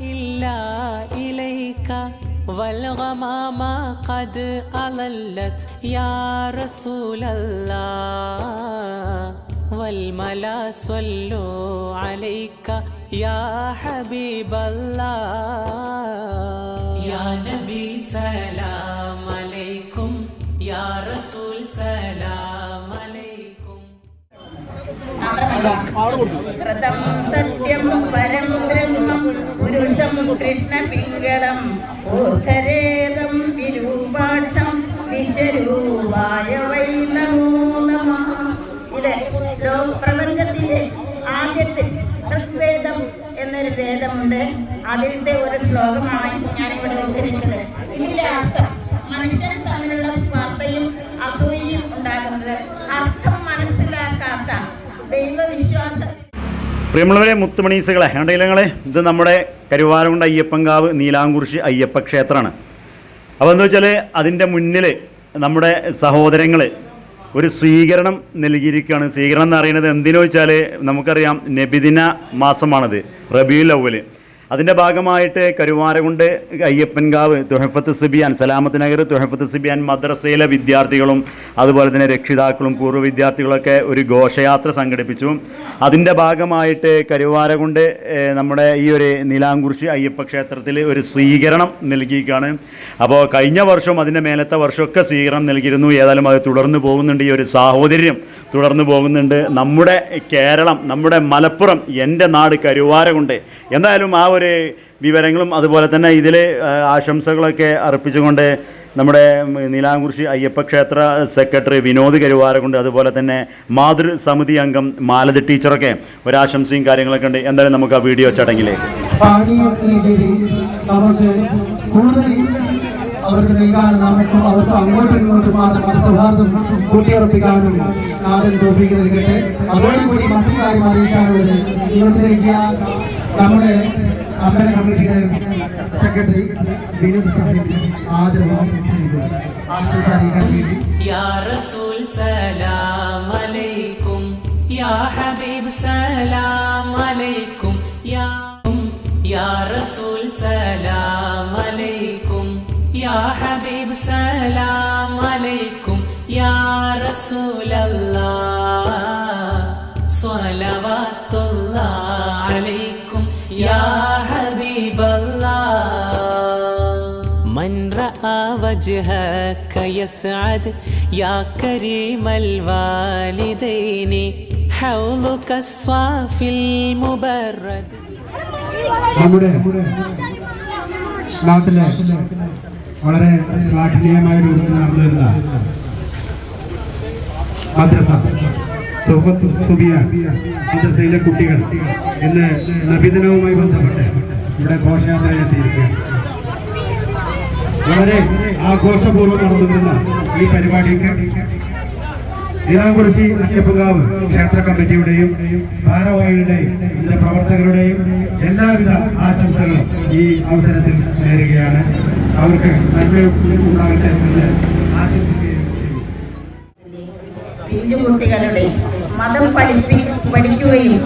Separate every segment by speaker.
Speaker 1: إلا إليك والغمام قد أضلت يا رسول الله والملا صلوا عليك يا حبيب الله يا نبي سلام عليكم يا رسول سلام عليكم
Speaker 2: رتم ستيم برم പുരുഷം കൃഷ്ണപിംഗളം ഓധരേതം വിരൂപാക്ഷം വിശ്വരൂപായ Y നമോ. നമ ഇത് പ്രപഞ്ചത്തിന്റെ ആദ്യത്തിൽ ഋഗ്വേദം എന്നൊരു വേദമുണ്ട്. അതിന്റെ ഒരു ശ്ലോകമാണ് ഞാനിവിടെ ഉദ്ധരിച്ചത്. ഇതിന്റെ അർത്ഥം മനുഷ്യൻ തമ്മിലുള്ള
Speaker 3: പ്രിയമുള്ളവരെ മുത്തുമണീസുകളെ ഉണ്ടെങ്കിലങ്ങളെ ഇത് നമ്മുടെ കരുവാരകുണ്ട് അയ്യപ്പങ്കാവ് നീലാംകുറിശി അയ്യപ്പ ക്ഷേത്രമാണ്. അപ്പോൾ എന്താ വെച്ചാൽ അതിന്റെ മുന്നിൽ നമ്മുടെ സഹോദരങ്ങൾ ഒരു സ്വീകരണം നൽകിയിരിക്കുകയാണ്. സ്വീകരണം എന്ന് പറയുന്നത് എന്തിനു വെച്ചാൽ നമുക്കറിയാം നബിദിന മാസമാണത് റബിയുൽ അവൽ അതിന്റെ ഭാഗമായിട്ട് കരുവാരകുണ്ട് അയ്യപ്പൻകാവ് തുഹഫത്ത് സിബിയാൻ സലാമത്ത് നഗർ തുഹഫത്ത് സിബിയാൻ മദ്രസയിലെ വിദ്യാർത്ഥികളും അതുപോലെ തന്നെ രക്ഷിതാക്കളും പൂർവ വിദ്യാർത്ഥികളൊക്കെ ഒരു ഘോഷയാത്ര സംഘടിപ്പിച്ചു. അതിന്റെ ഭാഗമായിട്ട് കരുവാരകുണ്ട് നമ്മുടെ ഈ ഒരു നീലാംകുറിശി അയ്യപ്പ ക്ഷേത്രത്തിൽ ഒരു സ്വീകരണം നൽകിയിരിക്കുകയാണ്. അപ്പോൾ കഴിഞ്ഞ വർഷവും അതിന്റെ മേലത്തെ വർഷമൊക്കെ സ്വീകരണം നൽകിയിരുന്നു. ഏതായാലും അത് തുടർന്ന് പോകുന്നുണ്ട്. ഈ ഒരു സാഹോദര്യം തുടർന്ന് പോകുന്നുണ്ട്. നമ്മുടെ കേരളം നമ്മുടെ മലപ്പുറം എന്റെ നാട് കരുവാരകുണ്ട്. എന്തായാലും ആ ഒരു വിവരങ്ങളും അതുപോലെ തന്നെ ഇതിലെ ആശംസകളൊക്കെ അർപ്പിച്ചുകൊണ്ട് നമ്മുടെ നീലാംകുറിശി അയ്യപ്പ ക്ഷേത്ര സെക്രട്ടറി വിനോദ് കരുവാരകുണ്ട് അതുപോലെ തന്നെ മാതൃ സമിതി അംഗം മാലതി ടീച്ചറൊക്കെ ഒരാശംസയും കാര്യങ്ങളൊക്കെ ഉണ്ട്. എന്തായാലും നമുക്ക് ആ വീഡിയോ ചടങ്ങിലേക്ക്.
Speaker 4: അവർക്ക് നൽകാനും നമുക്കും അവർക്ക് അങ്ങോട്ടും ഇങ്ങോട്ടും ആ സൗഹാർദ്ദം കൂട്ടിയുറപ്പിക്കാനും നാടൻ തോഫിക്ക് നൽകട്ടെ അതോടുകൂടി മറ്റു കാര്യം അറിയിക്കാനുള്ളത് ഇവിടുത്തെ നമ്മുടെ അമ്പല കമ്മിറ്റിയുടെ സെക്രട്ടറി വിനോദ് സാഹിബ് ആദരവും ക്ഷണിക്കുന്നു ആശംസ അറിയിക്കാൻ വേണ്ടി
Speaker 1: يا رسول سلام عليكم يا حبيب سلام عليكم يا يا رسول سلام عليكم يا حبيب سلام عليكم يا رسول الله صلوات الله عليكم يا حبيب الله من رأى وجهك يسعد يا كريم الوالدين حوضك الصافي المبرد
Speaker 4: നമ്മുടെ നാട്ടിലെ വളരെ ശ്ലാഘനീയമായ രൂപത്തിൽ നടന്നിരുന്ന മദ്രസ തുഹത്ത് സുബിയ മദ്രസയിലെ കുട്ടികൾ ഇന്ന് നബിദിനവുമായി ബന്ധപ്പെട്ട് ഇവിടെ ഘോഷയാത്ര എത്തിയിരിക്കുകയാണ്. വളരെ ആഘോഷപൂർവം നടന്നുവരുന്ന ഈ പരിപാടിക്ക് നീലാംകുറിശി അയ്യപ്പങ്കാവ് ക്ഷേത്ര കമ്മിറ്റിയുടെയും ഭാരവാഹികളുടെയും അതിന്റെ പ്രവർത്തകരുടെയും എല്ലാവിധ ആശംസകളും ഈ അവസരത്തിൽ നേരുകയാണ്. അവർക്ക് നന്മ ഉണ്ടാകട്ടെ എന്ന് ആശംസിക്കുകയും ചെയ്യും
Speaker 2: മതം പഠിപ്പി പഠിക്കുകയും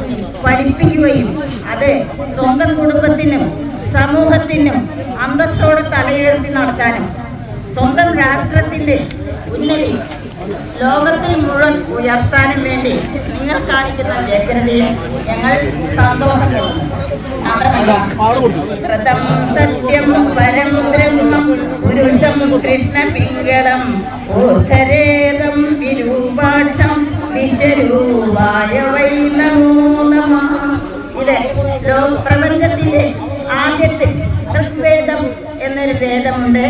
Speaker 2: പഠിപ്പിക്കുകയും അത് സ്വന്തം കുടുംബത്തിനും സമൂഹത്തിനും അന്തസ്സോടെ തലയുയർത്തി നടത്താനും സ്വന്തം രാഷ്ട്രത്തിന്റെ ഉന്നതി ലോകത്തിൽ മുഴുവൻ ഉയർത്താനും വേണ്ടി നിങ്ങൾ കാണിക്കുന്ന വ്യഗ്രതയിൽ ഞങ്ങൾ സന്തോഷപ്പെടുന്നു വ്രതം സത്യം പരം പുരുഷം കൃഷ്ണ പിങ്കളം ഓധരേതം വിരൂപാക്ഷം വിശ്വരൂപായ വൈ വേദമുണ്ട്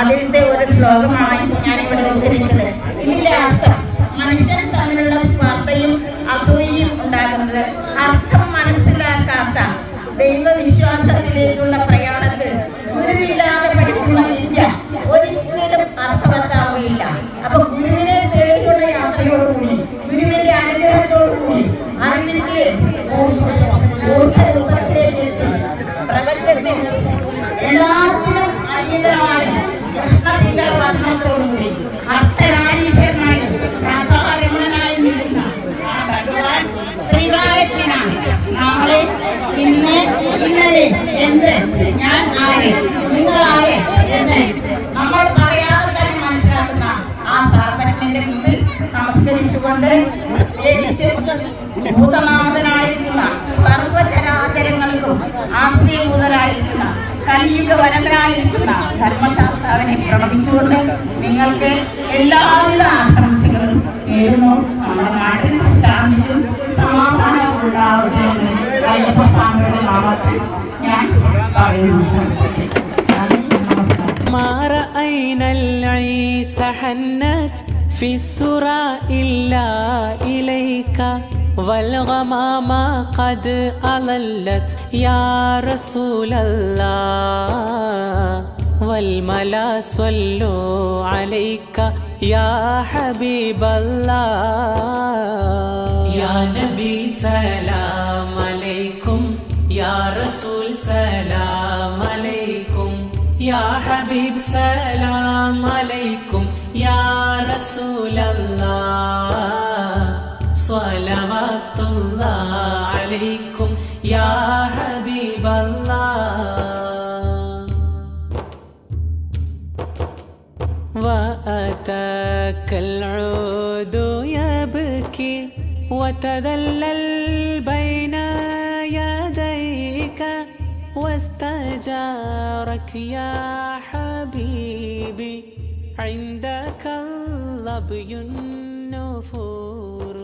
Speaker 2: അതിന്റെ ഒരു ശ്ലോകമായി ഞാൻ ഇവിടെ ഉദ്ധരിച്ചത്. ഇതിന്റെ അർത്ഥം മനുഷ്യൻ തമ്മിലുള്ള സ്വാർത്ഥയും അസൂയയും ഉണ്ടാകുന്നത് അർത്ഥം മനസ്സിലാക്കാത്ത ദൈവവിശ്വാസത്തിലേക്കുള്ള പ്രയാണത്തിൽ ഗുരുവില്ലാതെ പഠിക്കുന്ന വിദ്യ ഒരിക്കലും അർത്ഥവത്താവുകയില്ല. അപ്പൊ ഗുരുവിനെ തേടിയുള്ള യാത്രയോടുകൂടി ഗുരുവിന്റെ അനുഗ്രഹത്തോടുകൂടി അറിവിന്റെ ഊർജരൂപത്തിലേക്ക് എത്തി. പ്രപഞ്ചത്തിൽ എല്ലാത്തിനും ഭൂതനാഥനായിരിക്കുന്ന സർവചരാചരങ്ങൾക്കും ആശ്രയഭൂതനായിരിക്കുന്ന കലിയുഗ വരതനായിരിക്കുന്ന ധർമ്മശാസ്താവിനെ പ്രണമിച്ചുകൊണ്ട് നിങ്ങൾക്ക് എല്ലാവിധ ആശംസകളും നേരുന്നു നമ്മുടെ നാട്ടിൽ ശാന്തിയും സമാധാനവും ഉണ്ടാവട്ടെ എന്ന് അയ്യപ്പസ്വാമിയുടെ നാമത്തിൽ ഞാൻ പറയുന്നു നന്ദി നമസ്കാരം
Speaker 1: ما رأينا العيس حنت في السرى إلا إليك والغمام قد أضلت يا رسول الله والملا صلوا عليك يا حبيب الله يا نبي سلام عليكم يا رسول سلام عليكم يا حبيب سلام عليكم يا رسول الله وأتاك العود يبكي وتذلل بين يديك واستجارك يا حبيبي. عندك اللبي النفور